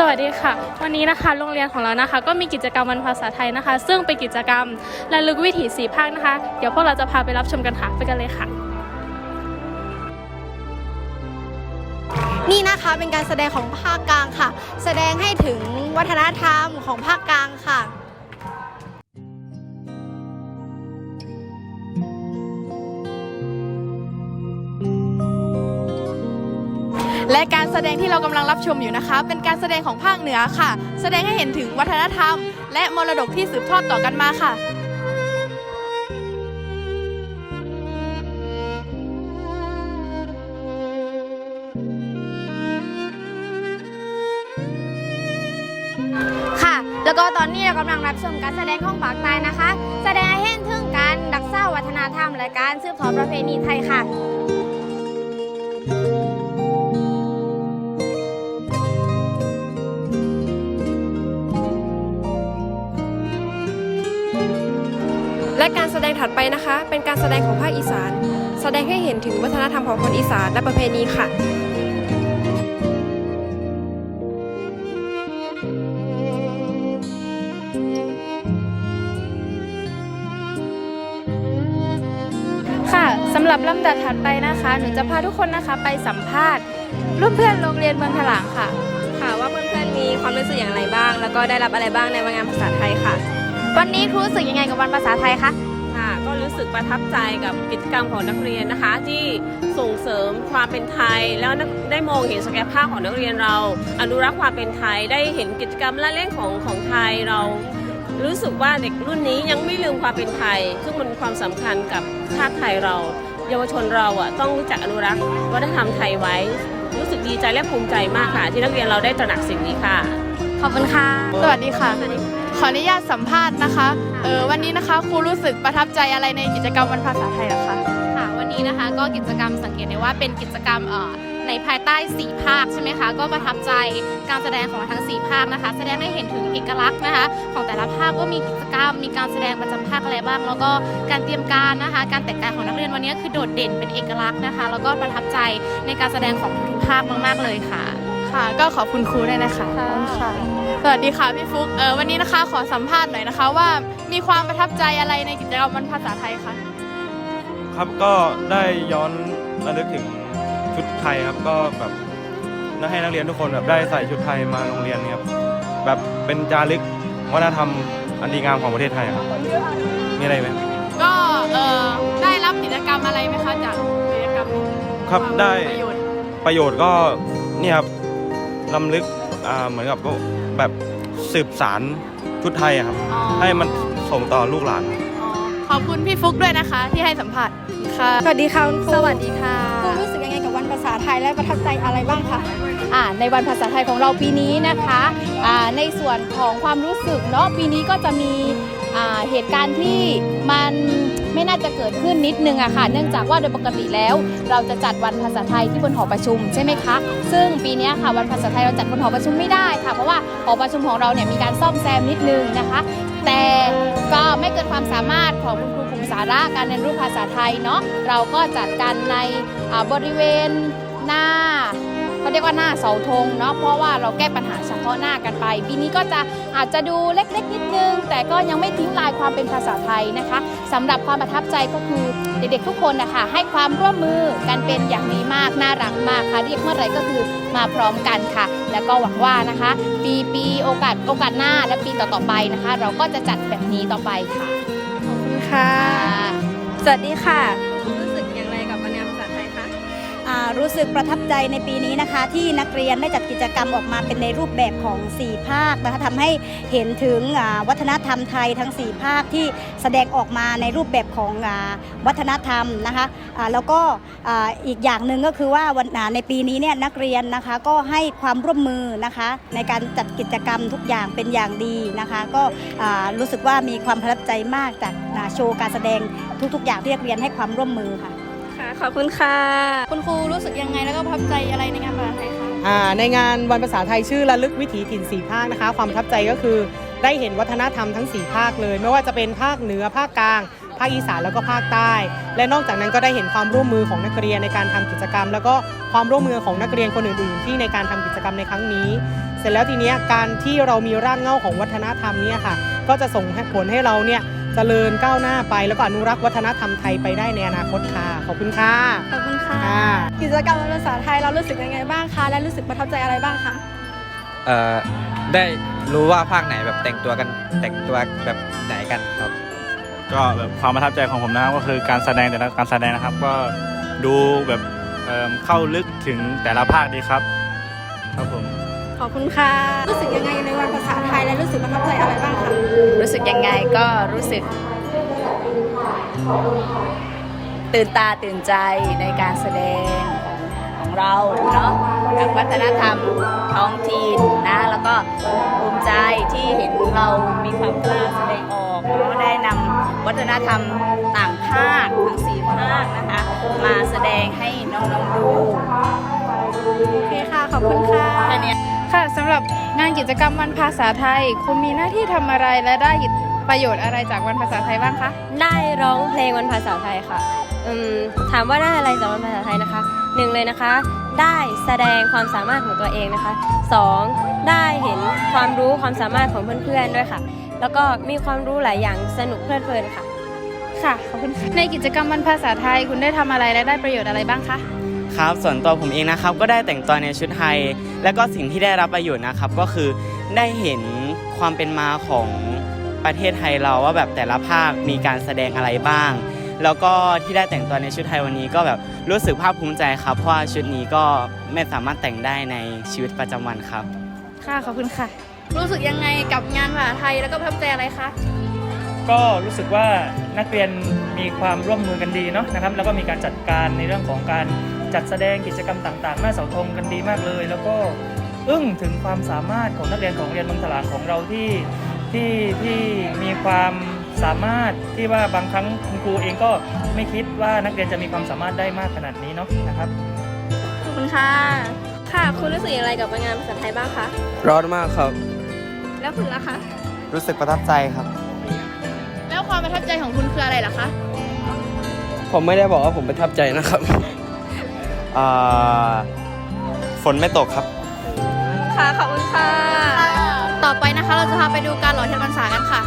สวัสดีค่ะ วันนี้นะคะโรงเรียนของเรานะคะ ก็มีกิจกรรมวันภาษาไทยนะคะ ซึ่งเป็นกิจกรรมระลึกวิถีสีภาคนะคะ เดี๋ยวพวกเราจะพาไปรับชมกันค่ะไปกันเลยค่ะ นี่นะคะเป็นการแสดงของภาคกลางค่ะ แสดงให้ถึงวัฒนธรรมของภาคกลางค่ะและการ แสดงที่เรากำลังรับชมอยู่นะคะ เป็นการแสดงของภาคเหนือค่ะ แสดงให้เห็นถึงวัฒนธรรม และมรดกที่สืบทอดต่อกันมาค่ะค่ะแล้วก็ตอนนี้เรากำลังรับชมการแสดงของภาคใต้นะคะ แสดงให้เห็นถึงการดักเศร้าวัฒนธรรม และการสืบทอดประเพณีไทยค่ะ และการแสดงถัดไปนะคะ เป็นการแสดงของภาคอีสาน แสดงให้เห็นถึงวัฒนธรรมของคนอีสานและประเพณีค่ะค่ะสำหรับลำดับถัดไปนะคะ หนูจะพาทุกคนนะคะไปสัมภาษณ์รุ่นเพื่อนโรงเรียนเมืองถลางค่ะ ค่ะว่าเพื่อนๆมีความรู้สึกอย่างไรบ้าง แล้วก็ได้รับอะไรบ้างในวันงานภาษาไทยค่ะ วันนี้ครูรู้สึกยังไงกับวันภาษาไทยคะค่ะก็รู้สึกประทับใจกับกิจกรรมของนักเรียนนะคะ ที่ส่งเสริมความเป็นไทย แล้วนักได้มองเห็นศักยภาพของนักเรียนเรา อนุรักษ์ความเป็นไทยได้เห็นกิจกรรมละเล่นของของไทยเรา รู้สึกว่าเด็กรุ่นนี้ยังไม่ลืมความเป็นไทย ซึ่งมันมีความสำคัญกับชาติไทยเรา เยาวชนเราอะต้องรู้จักอนุรักษ์วัฒนธรรมไทยไว้ รู้สึกดีใจและภูมิใจมากค่ะ ที่นักเรียนเราได้ตระหนักสิ่งนี้ค่ะ ขอบคุณค่ะ สวัสดีค่ะ ขออนุญาตสัมภาษณ์นะคะเออวันนี้นะคะครูรู้สึกประทับใจอะไรในกิจกรรมวันภาษาไทยหรอคะค่ะวันนี้นะคะก็กิจกรรมสังเกตได้ว่าเป็นกิจกรรมเอ่อในภายใต้สีภาคใช่ไหมคะก็ประทับใจการแสดงของทั้งสีภาคนะคะ แสดงให้เห็นถึงเอกลักษณ์นะคะ ของแต่ละภาคว่ามีกิจกรรม มีการแสดงประจำภาคอะไรบ้าง แล้วก็การเตรียมการนะคะ การแต่งกายของนักเรียนวันนี้คือโดดเด่นเป็นเอกลักษณ์นะคะ แล้วก็ประทับใจในการแสดงของทุกภาคมาก ๆเลยค่ะ ค่ะ ก็ขอบคุณครูด้วยนะคะค่ะสวัสดีค่ะพี่ฟุกเออวันนี้นะคะขอสัมภาษณ์หน่อยนะคะ ว่ามีความประทับใจอะไรในกิจกรรมวันภาษาไทยคะครับก็ได้ย้อนระลึกถึงชุดไทยครับก็แบบน่าให้นักเรียนทุกคนแบบได้ใส่ชุดไทยมาโรงเรียนครับแบบเป็นจารึกวัฒนธรรมอันดีงามของประเทศไทยครับมีอะไรไหมก็เออได้รับกิจกรรมอะไรไหมคะจากกิจกรรมครับวามได้ประโยชน์ประโยชน์ก็เนี่ยครับ ลำลึกอ่าเหมือนกับก็แบบสืบสารชุดไทยอะครับ อ๋อ ให้มันส่งต่อลูกหลาน อ๋อขอบคุณพี่ฟุกด้วยนะคะที่ให้สัมภาษณ์ค่ะ สวัสดีค่ะคุณครูสวัสดีค่ะ ครูรู้สึกยังไงกับวันภาษาไทยและประทับใจอะไรบ้างคะ อ่าในวันภาษาไทยของเราปีนี้นะคะอ่าในส่วนของความรู้สึกเนาะปีนี้ก็จะมีอ่า เหตุการณ์ที่มันไม่น่าจะเกิดขึ้นนิดนึงอะค่ะ เนื่องจากว่าโดยปกติแล้ว เราจะจัดวันภาษาไทยที่บนหอประชุมใช่ไหมคะ ซึ่งปีนี้ค่ะวันภาษาไทยเราจัดบนหอประชุมไม่ได้ค่ะ เพราะว่าหอประชุมของเราเนี่ยมีการซ่อมแซมนิดนึงนะคะ แต่ก็ไม่เกินความสามารถของคุณครูกลุ่มสาระการเรียนรู้ภาษาไทยเนาะ เราก็จัดกันในบริเวณหน้า เขาเรียกว่าหน้าเสาธงเนาะเพราะว่าเราแก้ปัญหาเฉพาะหน้ากันไป ปีนี้ก็จะอาจจะดูเล็กๆนิดนึง แต่ก็ยังไม่ทิ้งลายความเป็นภาษาไทยนะคะสำหรับความประทับใจก็คือเด็กๆทุกคนนะคะให้ความร่วมมือกันเป็นอย่างดีมากน่ารักมากค่ะเรียกเมื่อไหรก็คือมาพร้อมกันค่ะ แล้วก็หวังว่านะคะ ปีปีโอกาสโอกาสหน้าและปีต่อๆไปนะคะ เราก็จะจัดแบบนี้ต่อไปค่ะค่ะค่ะ สวัสดีค่ะ รู้สึกประทับใจในปีนี้นะคะ ที่นักเรียนได้จัดกิจกรรมออกมาเป็นในรูปแบบของ 4 ภาคนะคะทำให้เห็นถึงวัฒนธรรมไทยทั้ง 4 ภาคที่แสดงออกมาในรูปแบบของอวัฒนธรรมนะคะอ่าแล้วก็อีกอย่างหนึ่งก็คือว่าวันในปีนี้เนี่ยนักเรียนนะคะก็ให้ความร่วมมือนะคะในการจัดกิจกรรมทุกอย่างเป็นอย่างดีนะคะ ก็รู้สึกว่ามีความประทับใจมากจากโชว์การแสดงทุกๆ อย่างที่นักเรียนให้ความร่วมมือค่ะ ขอบคุณค่ะ คุณครูรู้สึกยังไงแล้วก็ประทับใจอะไรในงานภาษาไทยคะอ่าในงานวันภาษาไทยชื่อระลึกวิถีถิ่นสีภาคนะคะ ความประทับใจก็คือได้เห็นวัฒนธรรมทั้ง 4 ภาคเลย ไม่ว่าจะเป็นภาคเหนือภาคกลาง ภาคอีสานแล้วก็ภาคใต้ และนอกจากนั้นก็ได้เห็นความร่วมมือของนักเรียนในการทำกิจกรรม แล้วก็ความร่วมมือของนักเรียนคนอื่นๆ ที่ในการทำกิจกรรมในครั้งนี้ เสร็จแล้วทีเนี้ยการที่เรามีรากเหง้าของวัฒนธรรมเนี่ยค่ะ ก็จะส่งผลให้เราเนี่ย เจริญก้าวหน้าไป แล้วก็อนุรักษ์วัฒนธรรมไทยไปได้ในอนาคตค่ะ ขอบคุณค่ะ ขอบคุณค่ะ ค่ะ กิจกรรมวันภาษาไทยเรารู้สึกยังไงบ้างคะ และรู้สึกประทับใจอะไรบ้างคะเอ่อได้รู้ว่าภาคไหนแบบแต่งตัวกันแต่งตัวแบบไหนกันครับ ก็แบบความประทับใจของผมนะครับก็คือการแสดงแต่ละการแสดงนะครับ ก็ดูแบบเอิ่มเข้าลึกถึงแต่ละภาคดีครับ ครับผม ขอบคุณค่ะ รู้สึกยังไงในวันภาษาไทยและรู้สึกประทับใจอะไรบ้างคะรู้สึกยังไงก็รู้สึก ตื่นตาตื่นใจในการแสดงของเราเนาะทางวัฒนธรรมท้องถิ่นนะแล้วก็ภูมิใจที่เห็นเรามีความกล้าแสดงออกเนาะได้นำวัฒนธรรมต่างภาคทั้งสี่ภาคนะคะมาแสดงให้น้องๆดูโอเคค่ะ ขอบคุณค่ะค่ะ สำหรับงานกิจกรรมวันภาษาไทย คุณมีหน้าที่ทำอะไรและได้ประโยชน์อะไรจากวันภาษาไทยบ้างคะได้ร้องเพลงวันภาษาไทยค่ะอืมถามว่าได้อะไรจากวันภาษาไทยนะคะหนึ่งเลยนะคะ ได้แสดงความสามารถของตัวเองนะคะสองได้เห็นความรู้ความสามารถของเพื่อนๆด้วยค่ะ แล้วก็มีความรู้หลายอย่างสนุกเพลิดเพลินค่ะ ค่ะขอบคุณค่ะในกิจกรรมวันภาษาไทยคุณได้ทำอะไรและได้ประโยชน์อะไรบ้างคะ ครับส่วนตัวผมเองนะครับก็ได้แต่งตัวในชุดไทย และก็สิ่งที่ได้รับประโยชน์นะครับ ก็คือได้เห็นความเป็นมาของประเทศไทยเราว่าแบบแต่ละภาคมีการแสดงอะไรบ้าง แล้วก็ที่ได้แต่งตัวในชุดไทยวันนี้ก็แบบรู้สึกภาคภูมิใจครับ เพราะว่าชุดนี้ก็ไม่สามารถแต่งได้ในชีวิตประจำวันครับ ค่ะขอบคุณค่ะ รู้สึกยังไงกับงานภาษาไทยแล้วก็ประทับใจอะไรคะ ก็รู้สึกว่านักเรียนมีความร่วมมือกันดีเนาะนะครับ แล้วก็มีการจัดการในเรื่องของการ จัดแสดงกิจกรรมต่างๆ หน้าเสาธงกันดีมากเลย แล้วก็อึ้งถึงความสามารถของนักเรียนของโรงเรียนเมืองถลางของเราที่ที่ที่มีความสามารถที่ว่าบางครั้งคุณครูเองก็ไม่คิดว่านักเรียนจะมีความสามารถได้มากขนาดนี้เนาะนะครับขอบคุณค่ะ ค่ะ คุณรู้สึกอย่างไรกับงานภาษาไทยบ้างคะ ร้อนมากครับ แล้วคุณล่ะคะ รู้สึกประทับใจครับ แล้วความประทับใจของคุณคืออะไรล่ะคะ ผมไม่ได้บอกว่าผมประทับใจนะครับ อ่าฝนไม่ตกครับ ค่ะ ขอบคุณค่ะ ต่อไปนะคะเราจะพาไปดูการหล่อเทียนพรรษากันค่ะ